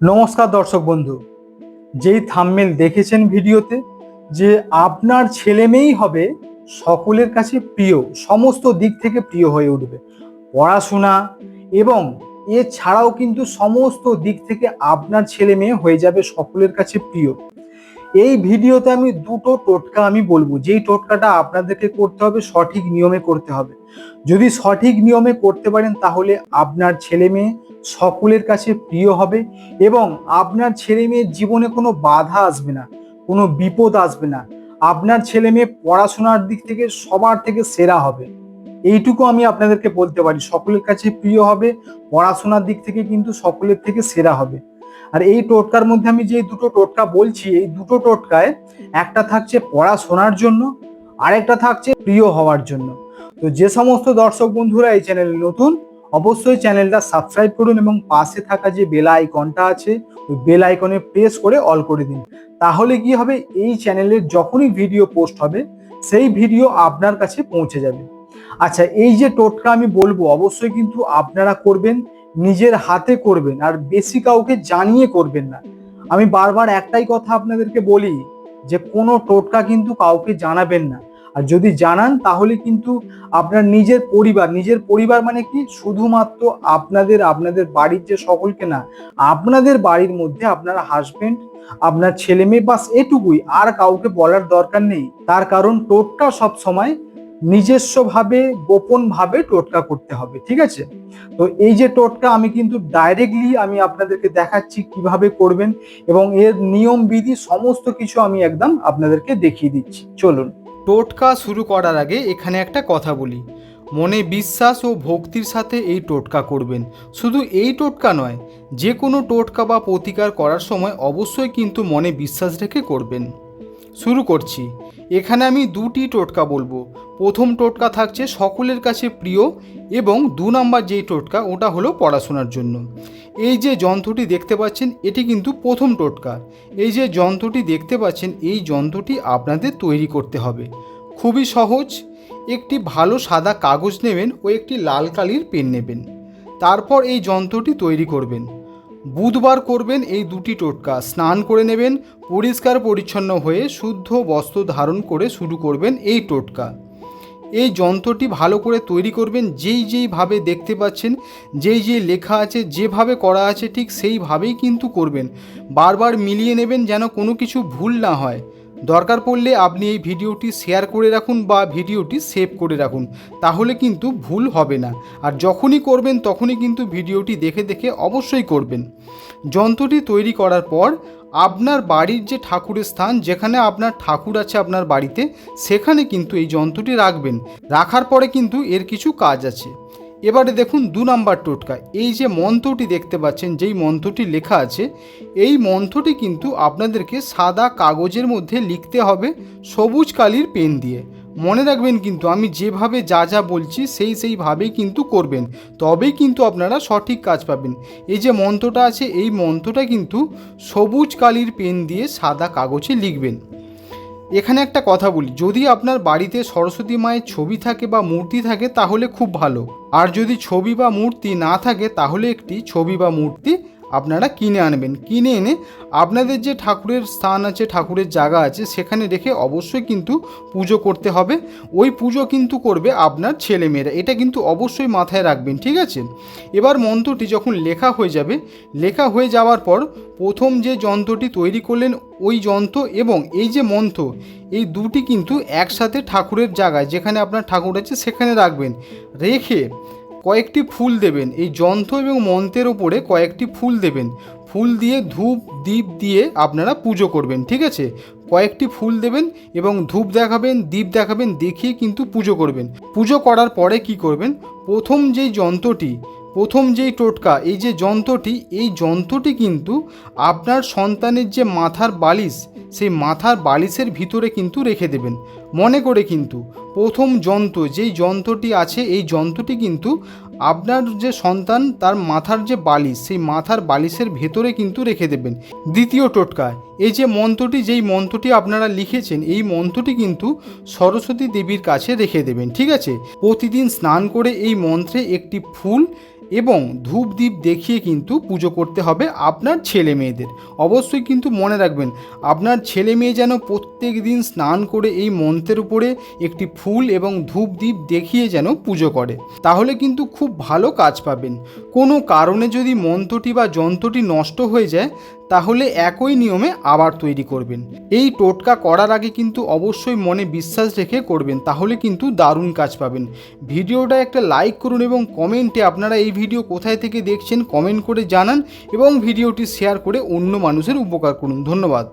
নমস্কার দর্শক বন্ধু। যেই থাম্মেল দেখেছেন ভিডিওতে, যে আপনার ছেলে মেয়েই হবে সকলের কাছে প্রিয়, সমস্ত দিক থেকে প্রিয় হয়ে উঠবে। পড়াশোনা এবং এছাড়াও কিন্তু সমস্ত দিক থেকে আপনার ছেলে মেয়ে হয়ে যাবে সকলের কাছে প্রিয়। এই ভিডিওতে আমি দুটো টোটকা আমি বলব। যেই টোটকাটা আপনাদেরকে করতে হবে, সঠিক নিয়মে করতে হবে। যদি সঠিক নিয়মে করতে পারেন, তাহলে আপনার ছেলে মেয়ে সকলের কাছে প্রিয় হবে এবং আপনার ছেলে মেয়ের জীবনে কোনো বাধা আসবে না, কোনো বিপদ আসবে না। আপনার ছেলে মেয়ে পড়াশোনার দিক থেকে সবার থেকে সেরা হবে। এইটুকু আমি আপনাদেরকে বলতে পারি, সকলের কাছে প্রিয় হবে, পড়াশোনার দিক থেকে কিন্তু সকলের থেকে সেরা হবে। আর এই টোটকার মধ্যে আমি যে দুটো টোটকা বলছি, এই দুটো টোটকায় একটা থাকছে পড়াশোনার জন্য, আরেকটা থাকছে প্রিয় হওয়ার জন্য। তো যে সমস্ত দর্শক বন্ধুরা এই চ্যানেলে নতুন অবশ্যই চ্যানেলটা সাবস্ক্রাইব করুন এবং পাশে থাকা যে বেল আইকনটা আছে, ওই বেল আইকনে প্রেস করে অল করে দিন। তাহলে কি হবে? এই চ্যানেলের যখনই ভিডিও পোস্ট হবে, সেই ভিডিও আপনার কাছে পৌঁছে যাবে। আচ্ছা এই যে টোটকা আমি বলব, অবশ্যই কিন্তু আপনারা করবেন, নিজের হাতে করবেন, আর বেশি কাউকে জানিয়ে করবেন না। আমি বারবার একটাই কথা আপনাদেরকে বলি, যে কোনো টোটকা কিন্তু কাউকে জানাবেন না। আর যদি জানান, তাহলে কিন্তু আপনার নিজের পরিবার নিজের পরিবার মানে কি? শুধুমাত্র আপনাদের আপনাদের বাড়ির যে সকলকে না, আপনাদের বাড়ির মধ্যে আপনার হাজব্যান্ড আপনার ছেলে মেয়ে বাস এটুকুই। আর কাউকে বলার দরকার নেই। তার কারণ টোটকা সব সময় নিজস্বভাবে, গোপনভাবে টোটকা করতে হবে, ঠিক আছে? তো এই যে টোটকা আমি কিন্তু ডাইরেক্টলি আমি আপনাদেরকে দেখাচ্ছি কীভাবে করবেন এবং এর নিয়ম বিধি সমস্ত কিছু আমি একদম আপনাদেরকে দেখিয়ে দিচ্ছি। চলুন। টোটকা শুরু করার আগে এখানে একটা কথা বলি। মনে বিশ্বাস ও ভক্তির সাথে এই টোটকা করবেন। শুধু এই টোটকা নয়, যে কোনো টোটকা বা প্রতিকার করার সময় অবশ্যই কিন্তু মনে বিশ্বাস রেখে করবেন। শুরু করছি। এখানে আমি দুটি টোটকা বলব। প্রথম টোটকা থাকছে সকলের কাছে প্রিয় এবং দু নম্বর যেই টোটকা, ওটা হলো পড়াশোনার জন্য। এই যে যন্ত্রটি দেখতে পাচ্ছেন, এটি কিন্তু প্রথম টোটকা। এই যে যন্ত্রটি দেখতে পাচ্ছেন, এই যন্ত্রটি আপনাদের তৈরি করতে হবে। খুবই সহজ। একটি ভালো সাদা কাগজ নেবেন ও একটি লাল কালির পেন নেবেন। তারপর এই যন্ত্রটি তৈরি করবেন। বুধবার করবেন এই দুটি টোটকা। স্নান করে নেবেন, পরিষ্কার পরিচ্ছন্ন হয়ে শুদ্ধ বস্ত্র ধারণ করে শুরু করবেন এই টোটকা। এই যন্ত্রটি ভালো করে তৈরি করবেন, যেই যেইভাবে দেখতে পাচ্ছেন, যেই যেই লেখা আছে, যেভাবে করা আছে ঠিক সেইভাবেই কিন্তু করবেন। বারবার মিলিয়ে নেবেন যেন কোনো কিছু ভুল না হয়। দরকার পড়লে আপনি এই ভিডিওটি শেয়ার করে রাখুন বা ভিডিওটি সেভ করে রাখুন। তাহলে কিন্তু ভুল হবে না। আর যখনই করবেন, তখনই কিন্তু ভিডিওটি দেখে দেখে অবশ্যই করবেন। যন্ত্রটি তৈরি করার পর আপনার বাড়ির যে ঠাকুরের স্থান, যেখানে আপনার ঠাকুর আছে আপনার বাড়িতে, সেখানে কিন্তু এই যন্ত্রটি রাখবেন। রাখার পরে কিন্তু এর কিছু কাজ আছে। এবারে দেখুন দু নাম্বার টোটকা। এই যে মন্ত্রটি দেখতে পাচ্ছেন, যেই মন্ত্রটি লেখা আছে, এই মন্ত্রটি কিন্তু আপনাদেরকে সাদা কাগজের মধ্যে লিখতে হবে সবুজ কালির পেন দিয়ে। মনে রাখবেন কিন্তু আমি যেভাবে যা যা বলছি, সেই সেইভাবেই কিন্তু করবেন। তবেই কিন্তু আপনারা সঠিক কাজ পাবেন। এই যে মন্ত্রটা আছে, এই মন্ত্রটা কিন্তু সবুজ কালির পেন দিয়ে সাদা কাগজে লিখবেন। এখানে একটা কথা বলি, যদি আপনার বাড়িতে সরস্বতী মায়ের ছবি থাকে বা মূর্তি থাকে তাহলে খুব ভালো। আর যদি ছবি বা মূর্তি না থাকে তাহলে একটি ছবি বা মূর্তি আপনারা কিনে আনবেন। কিনে এনে আপনাদের যে ঠাকুরের স্থান আছে, ঠাকুরের জায়গা আছে, সেখানে রেখে অবশ্যই কিন্তু পুজো করতে হবে। ওই পুজো কিন্তু করবে আপনার ছেলেমেয়েরা। এটা কিন্তু অবশ্যই মাথায় রাখবেন, ঠিক আছে? এবার মন্ত্রটি যখন লেখা হয়ে যাবে, লেখা হয়ে যাওয়ার পর প্রথম যে যন্ত্রটি তৈরি করলেন ওই যন্ত্র এবং এই যে মন্ত্র, এই দুটি কিন্তু একসাথে ঠাকুরের জায়গায়, যেখানে আপনার ঠাকুর আছে সেখানে রাখবেন। রেখে কয়েকটি ফুল দেবেন। এই যন্ত্র এবং মন্ত্রের ওপরে কয়েকটি ফুল দেবেন। ফুল দিয়ে ধূপ দ্বীপ দিয়ে আপনারা পুজো করবেন, ঠিক আছে? কয়েকটি ফুল দেবেন এবং ধূপ দেখাবেন দ্বীপ দেখাবেন, দেখিয়ে কিন্তু পুজো করবেন। পুজো করার পরে কি করবেন? প্রথম যেই যন্ত্রটি, প্রথম যেই টোটকা, এই যে যন্ত্রটি, এই যন্ত্রটি কিন্তু আপনার সন্তানের যে মাথার বালিশ, সেই মাথার বালিশের ভিতরে কিন্তু রেখে দেবেন। মনে করে কিন্তু প্রথম যন্ত্র, যেই যন্ত্রটি আছে, এই যন্ত্রটি কিন্তু আপনার যে সন্তান, তার মাথার যে বালিশ, সেই মাথার বালিশের ভেতরে কিন্তু রেখে দেবেন। দ্বিতীয় টোটকা, এই যে মন্ত্রটি, যেই মন্ত্রটি আপনারা লিখেছেন, এই মন্ত্রটি কিন্তু সরস্বতী দেবীর কাছে রেখে দেবেন, ঠিক আছে? প্রতিদিন স্নান করে এই মন্ত্রে একটি ফুল এবং ধূপ দ্বীপ দেখিয়ে কিন্তু পুজো করতে হবে আপনার ছেলে মেয়েদের। অবশ্যই কিন্তু মনে রাখবেন, আপনার ছেলে মেয়ে যেন প্রত্যেক দিন স্নান করে এই মন্ত্রের উপরে একটি ফুল এবং ধূপ দ্বীপ দেখিয়ে যেন পুজো করে, তাহলে কিন্তু খুব ভালো কাজ পাবেন। কোনো কারণে যদি মন্ত্রটি বা যন্ত্রটি নষ্ট হয়ে যায় তাহলে একই নিয়মে আবার তৈরি করবেন। এই টোটকা করার আগে কিন্তু অবশ্যই মনে বিশ্বাস রেখে করবেন, তাহলে কিন্তু দারুণ কাজ পাবেন। ভিডিওটা একটা লাইক করুন এবং কমেন্টে আপনারা এই ভিডিও কোথায় থেকে দেখছেন কমেন্ট করে জানান এবং ভিডিওটি শেয়ার করে অন্য মানুষের উপকার করুন। ধন্যবাদ।